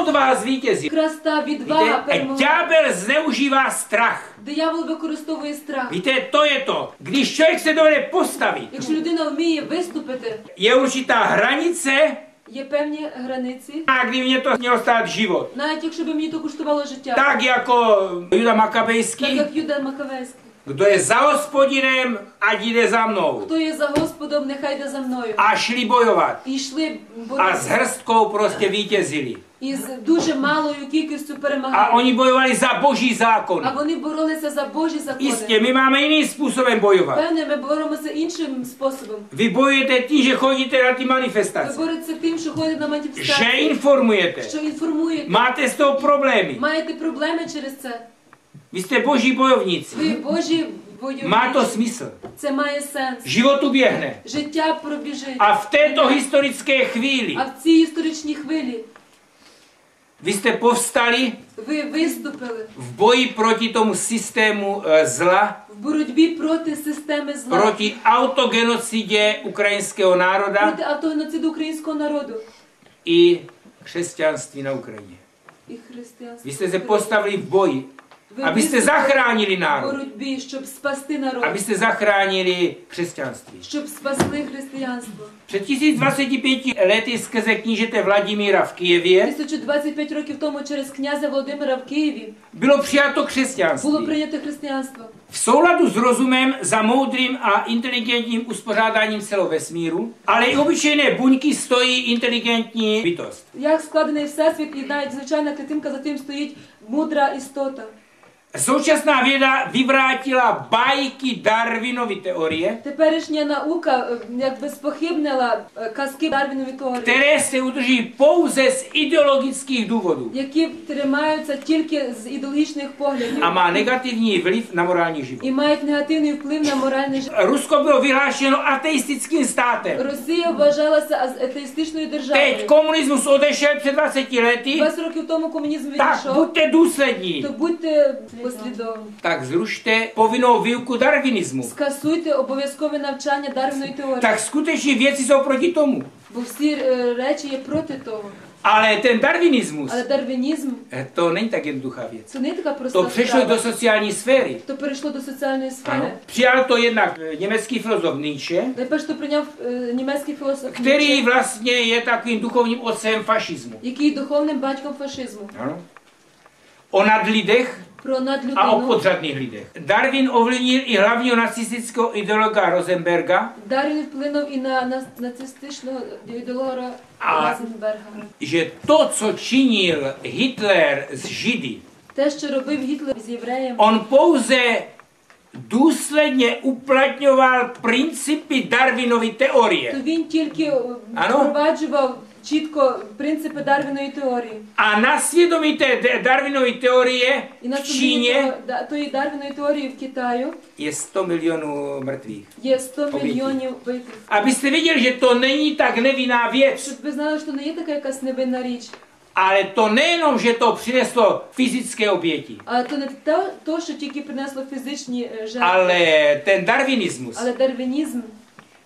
odvaha zvítězí. Якраз та відвага Víte, перемогла. ďábel zneužívá strach. Диявол використовує страх. Víte, to je to. Když člověk se dovede postavit, Якщо людина вміє виступити, je určitá hranice, є певні границі. a kdy mě to mělo stát život. Навіть якщо би мені то коштувало життя, Tak jako Juda так Makabejský, як Юда Макавейський. Kdo je za hospodinem, ať jde za mnou. Хто є за Господом, нехай йде за мною. A šli bojovat. І йшли A s боротися. hrstkou prostě vítězili. І з дуже малою кількістю A перемагали. oni bojovali za boží zákon. А вони боролися за Божі закони. Jistě, my máme jiným způsobem bojovat. Певне, ми боремося іншим способом. Vy bojujete tím, že chodíte na ty Ви manifestace, боретеся тим, що ходите на že маніфестації, informujete, що інформуєте. máte z toho problémy. Маєте проблеми через це. Vy jste boží bojovníci. Ви Божі Má to бойові. smysl. Це має сенс. Život uběhne. Життя пробіжить. A v této historické chvíli А в цій історичній хвилі vy jste povstali ви виступили v boji proti tomu systému eh, zla, в боротьбі проти системи зла, proti autogenocidě ukrajinského národa проти автогеноциду українського народу i křesťanství na Ukrajině. і християнства. Vy jste se postavili v boji, Ви abyste виступили zachránili в národ, боротьбі, щоб спасти народ, abyste zachránili křesťanství. щоб спасли християнство. Před 1025 lety skrze knížete Vladimíra v Kijevě 1025 років тому через князя Володимира в Києві bylo přijato було křesťanství. прийнято християнство. V souladu s rozumem za moudrým a inteligentním uspořádáním celého vesmíru, ale i obyčejné buňky stojí inteligentní bytost. Як складений всесвіт, і навіть звичайна клітинка за тим стоїть мудра істота. Současná věda vyvrátila bajky Darwinovy teorie, Теперішня наука е, якби спохибнила е, казки Дарвінові теорії, které se udrží pouze z ideologických důvodů які тримаються тільки з ідеологічних поглядів a má negativní vliv na morální život. і мають негативний вплив на моральне життя. Rusko bylo vyhlášeno ateistickým státem. Росія вважалася аз- атеїстичною Teď державою. komunismus odešel před 20 lety, 20 років тому комунізм tak відійшов, buďte důslední. то будьте послідовні. Tak zrušte povinnou výuku darwinismu. Скасуйте обов'язкове навчання Дарвіної теорії, Tak skutečně věci jsou proti tomu. бо всі е, rечі є проти того. Ale ten darwinismus, Але дарвінізм eh, to není tak jednoduchá věc. це не така проста To přešlo do справа. sociální sféry. То перейшло до соціальної Ano. сфери. Přijal to jednak eh, německý filozof Nietzsche, Найперше то прийняв е, німецький філософ, který Ніцше, vlastně je takovým duchovním otcem fašismu. який є духовним батьком фашизму. Ano. O nadlidech Про a o надлюдину. podřadných lidech. Darwin ovlivnil i hlavního nacistického ideologa Rosenberga, Дарвін вплинув і на на- нацистичного ідеолога А- Розенберга. že to, co činil Hitler z Židy, Те, що робив Гітлер з євреєм, on pouze důsledně uplatňoval principy Darwinovy то teorie. він тільки е, Ано? впроваджував чітко принципи Дарвіної теорії. A na svědomí té de- Darwinovy teorie І на v основі Číně того- да- тої Дарвіної теорії в Китаю je 100 milionů mrtvých. є 100 Обійти. мільйонів вбитих. Abyste věděli, že to není tak nevinná věc, Щоб ви знали, що не є така якась невинна річ. ale to nejenom, že to přineslo fyzické oběti, Але то не те, то, що тільки принесло фізичні е, жертви, ale ten darwinismus, але дарвінізм,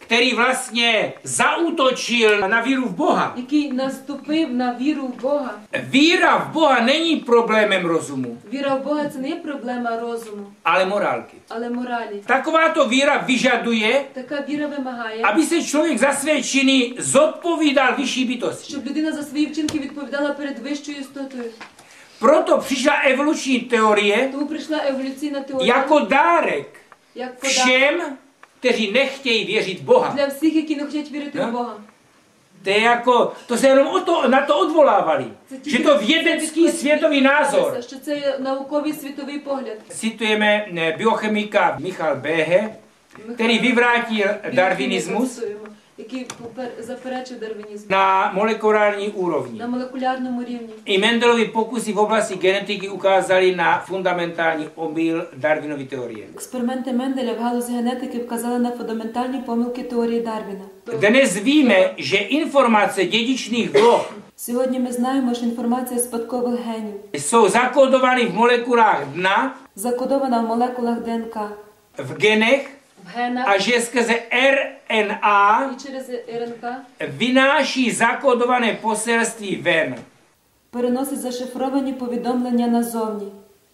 který vlastně zaútočil na víru v Boha. який наступив на віру в Бога. Víra v Boha není problémem rozumu, Віра в Бога це не є проблема розуму, ale morálky. але моралі. Takováto víra vyžaduje, Така віра вимагає, aby se člověk za své činy zodpovídal vyšší bytosti. щоб людина за свої вчинки відповідала перед вищою істотою. Proto přišla evoluční teorie Тому прийшла еволюційна теорія jako dárek як подарунок všem, kteří nechtějí věřit v Boha. для всіх, які не хочуть вірити Да? в Бога. To je jako, to se jenom o to, na to odvolávali, Це že to vědecký světový názor. що це є науковий світовий погляд. Citujeme eh, biochemika Michal Behe, který vyvrátil darwinismus який попер- заперечив дарвінізм na molekulární úrovni. на молекулярному рівні. I Mendelovy pokusy v oblasti genetiky ukázaly na fundamentální omyl Darwinovy teorie. Експерименти Менделя в галузі генетики вказали на фундаментальні помилки теорії Дарвіна. Dnes víme, že informace dědičných vloh Сьогодні ми знаємо, що інформація спадкових генів jsou zakódovány v molekulách dna, закодована в молекулах ДНК, v genech в генах a že skrze RNA і через РНК vynáší zakódované poselství ven. переносить зашифровані повідомлення назовні.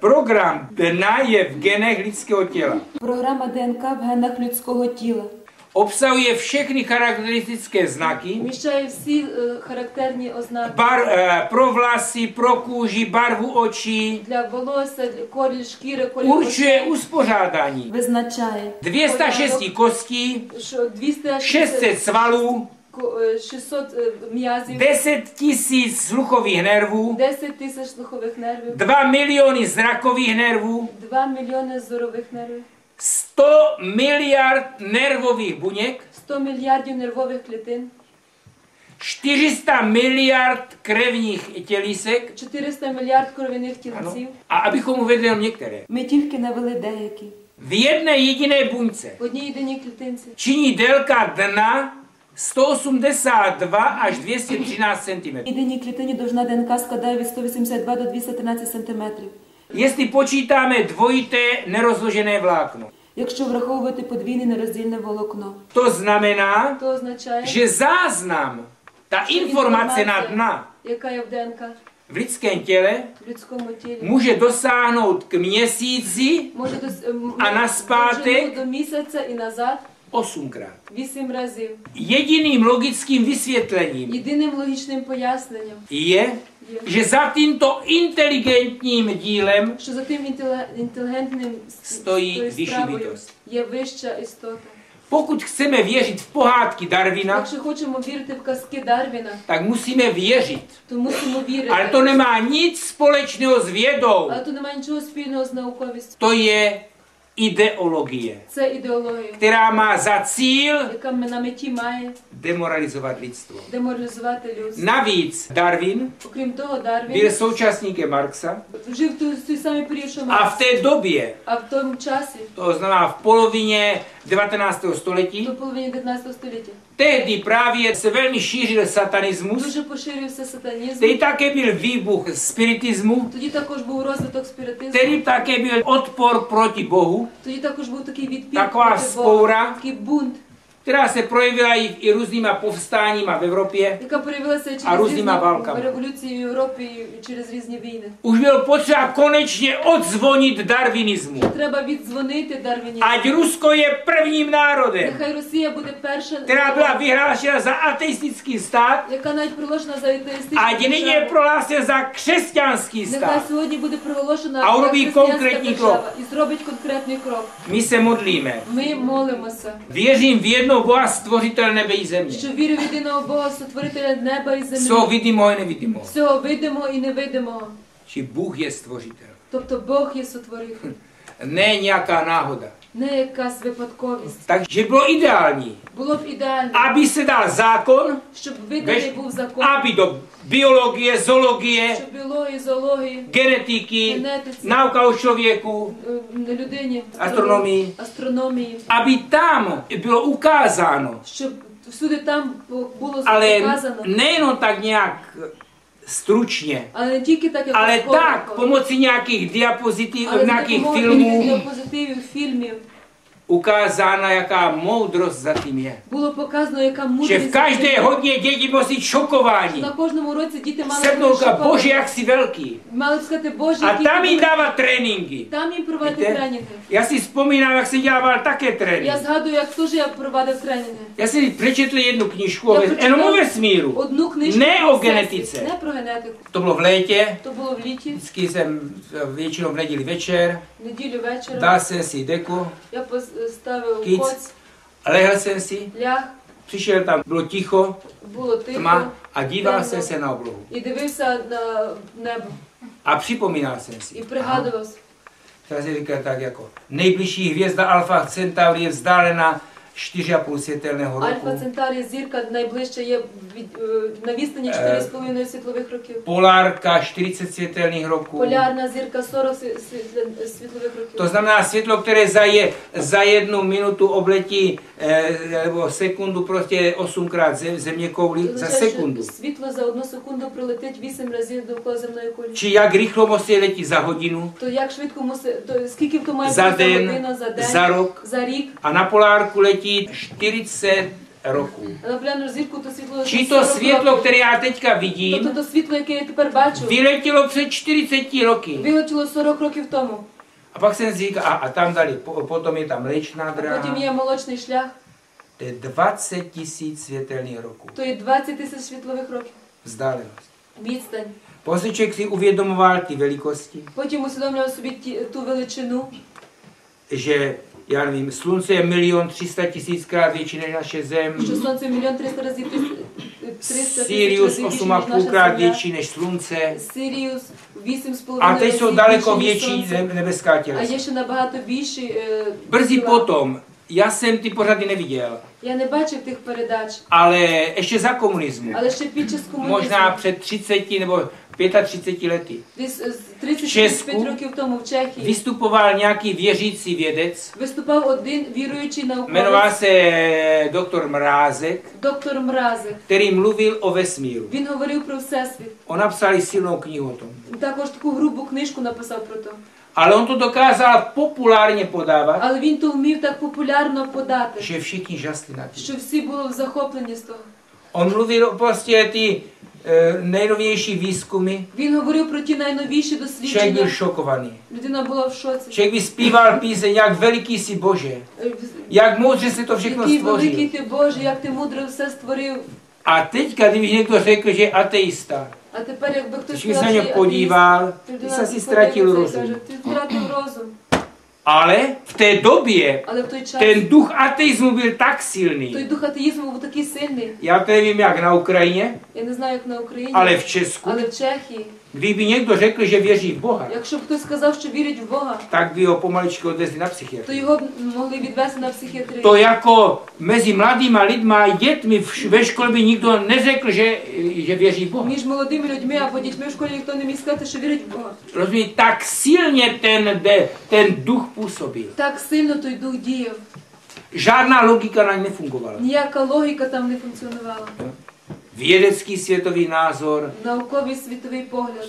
Program DNA je v genech lidského těla. Програма ДНК в генах людського тіла Obsahuje všechny charakteristické znaky вміщає всі е, характерні ознаки bar, eh, pro vlasy, pro kůži, barvu očí, для волосся, для колір шкіри, колір určuje очей. uspořádání. визначає 206 kostí, що 260 600 svalů, ко- е, 600 е, м'язів, 10 tisíc sluchových nervů, 10 тисяч слухових нервів, 2 miliony zrakových nervů, 2 мільйони зорових нервів, 100 miliard nervových buněk, 100 мільярдів нервових клітин, 400 miliard krevních tělisek, 400 мільярд кровяних ano, тілців. a abychom uvedli jenom některé. Ми тільки навели деякі. V jedné jediné buňce В одній єдиній клітинці činí délka dna 182 až 213 cm. В єдиній клітині довжина ДНК складає від 182 до 213 см. Jestli počítáme dvojité nerozložené vlákno, Якщо враховувати подвійне нероздільне волокно, to znamená, то означає, že záznam, ta що informace na інформація, dna яка є в ДНК v lidském těle в людському тілі, může dosáhnout k měsíci може дос- м- А на спátek? довжину до місяця і назад osmkrát. вісім разів. Jediným logickým vysvětlením Єдиним логічним поясненням je, є, že za tímto inteligentním dílem že za tím inteligentním stojí vyšší bytost. Je vyšší istota. Pokud chceme věřit v pohádky Darwina, Darwina tak musíme věřit. To musíme věřit. Ale to nemá nic společného s vědou. Ale to nemá nic společného s naukovistí. To je ideologie, Це ідеологія, která má za cíl яка на меті має demoralizovat lidstvo. деморалізувати людство. Navíc Darwin Окрім того, byl Дарвін současníkem Marxa жив в той, в той самий період, що a v Маркс. té době, А в тому часі, to znamená v polovině 19. до století, половини 19 століття, tehdy právě se velmi šířil satanismus, дуже поширився сатанізм. Tehdy také byl výbuch spiritismu, Тоді також був розвиток спіритизму. tehdy také byl odpor proti Bohu, Тоді також був такий відпір Такова проти vzpoura. Бога, такий бунт, která se projevila i, i různýma povstáníma v Evropě a různýma válkami. Už bylo potřeba konečně odzvonit darwinismu. Ať Rusko je prvním národem, která byla vyhlášena za ateistický stát, ať nyní je prohlášena za křesťanský stát a urobí konkrétní krok. My se modlíme. Věřím v jedno jedného Boha stvoriteľ nebe i země. Що вірю в єдиного Бога, сотворителя неба і землі. Всього видимого і невидимого. Всього видимого і невидимого. Чи Бог є створитель. Тобто Бог є сотворитель. Не ніяка нагода. не якась випадковість. Takže bylo ideální, Було б ідеально, aby se dal zákon, щоб виданий Весь- був закон, aby do biologie, zoologie, щоб біології, зоології, genetiky, генетиці, nauka o člověku, е, людині, Astronomії. астрономії, aby tam bylo ukázáno, щоб всюди там було ale показано. nejenom tak nějak stručně, ale, díky tak, jako ale jako- tak pomocí nějakých diapozitiv, nějakých filmů, filmů, ukázána, jaká moudrost za tím je. було показано, яка Že мудрість. v každé є. hodně děti musí být šokováni. На кожному році діти мали Sednou бути říkat, bože, шоковані. jak jsi velký. Мали б сказати, Боже, A який tam ти jim великий. dávat tréninky. там їм проводити Víte? тренінги. Já si vzpomínám, jak jsem dělával také trénink. Я згадую, як теж я проводив тренінги. Já jsem přečetl jednu knížku o Já ves- prečetla jenom o vesmíru. Одну книжку Не про о всесвіт, генетиce. не про генетику. To bylo v létě, То було в літі, vždycky jsem eh, většinou v neděli večer, в неділю вечора. dal jsem si deku, Я поставив Кіць. коць, lehl jsem si, ляг, přišel tam, bylo ticho, було тихо tma a díval Temno. jsem se na oblohu. і дивився на небо A připomínal jsem і si. Aha. пригадувався. Třeba si říkal tak jako, nejbližší hvězda Alfa Centauri je vzdálena 4,5 světelného Альфа roku. Центарі зірка найближче є від, е, на відстані 4,5 світлових років. Polárka 40 světelných roků. Полярна зірка 40 сві- світле- світлових років. To znamená světlo, které za, je, za jednu minutu obletí eh, nebo sekundu prostě osmkrát zem, země kouli Це za означає, sekundu. що світло за одну секунду пролетить 8 разів довкола земної кулі. Či jak rychlo musí letět za hodinu, То як швидко мусить, то скільки то має За бути день, година, за день, за рok. за рік. A na polárku letí 40 roku. Але поглянув зірку, то світло Či за to 40 světlo, років. které já teďka Тобто vidím, то світло, яке я тепер бачу, vyletělo před 40 roky. вилетіло 40 років тому. A pak jsem si říkal, a, a tam dali, po, potom je tam Mléčná А dráha, потім є молочний шлях, to je 20 tisíc světelných roků. то є 20 тисяч світлових років. Vzdálenost. Відстань. Prostě člověk si uvědomoval ty velikosti, Потім усвідомлював собі ті, ту величину, že, já nevím, slunce je milion třista tisíckrát větší než naše zem. Slunce je milion třista razy Sirius 8,5 krát větší než slunce. Sirius 8,5 A teď jsou daleko větší nebeská tělesa. A ještě nabohato vyšší. Eh, Brzy potom já jsem ty pořady neviděl, Я не бачив тих передач, ale ještě za komunismu, але ще під час комунізму, možná před 30 nebo 35 lety, десь е, з В 30-35 Česku років тому в Чехії, vystupoval nějaký věřící vědec, виступав один віруючий jmenoval науковець, se doktor Mrázek, доктор Мразик. který mluvil o vesmíru. Він говорив про всесвіт. On napsal silnou knihu o tom. Також таку грубу книжку написав про то. Ale on to dokázal populárně podávat, Але він то вмів так популярно подати, že všichni žasli na tím. що всі були в захопленні з того. On mluvil o prostě ty e, nejnovější výzkumy, Він говорив про ті найновіші člověk byl дослідження. šokovaný. Людина була в шоці. Člověk by zpíval píseň, jak veliký si Bože, Е, jak moudře si to všechno Який великий stvořil. ти Боже, як ти мудро все створив. A teďka, kdyby někdo řekl, že je ateista, А тепер, якби хтось když se na сказав, něj що є podíval, атеїст, ty людина se si подивиться ztratil і rozum. каже, ти втратив розум. Ale v té době čas, ten duch ateizmu byl tak silný. Той дух атеизму был такой сильный. Já to nevím jak na Ukrajině. Я не знаю, jak na Ukrajině. Ale v Česku. Ale v Čechii. kdyby někdo řekl, že věří v Boha, Якщо б хтось сказав, що вірить в Бога, tak by ho pomaličku odvezli na то psychiatrii. його б могли відвести на психіатрію. To jako mezi mladýma lidma, dětmi v- ve škole by nikdo neřekl, že, že věří v Boha. Між молодими людьми або дітьми в школі ніхто не міг сказати, що вірить в Бога. Rozumíte, tak silně ten, de, ten duch působil. Так сильно той дух діяв. Žádná logika na ně nefungovala. Ніяка логіка там не функціонувала. Vědecký světový názor, Науковий світовий погляд.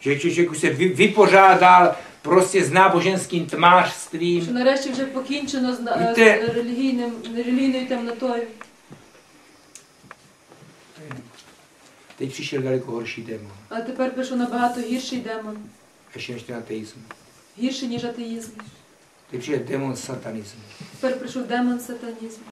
že člověk už se vy, vypořádal prostě s náboženským Що tmářstvím, нарешті вже покінчено з, на- Víte- з релігійним, релігійною темнотою. teď přišel daleko horší démon, А тепер прийшов набагато гірший демон. ještě než ten ateism. Гірший, ніж атеїзм. Teď přišel démon satanismu. Тепер прийшов демон сатанізму.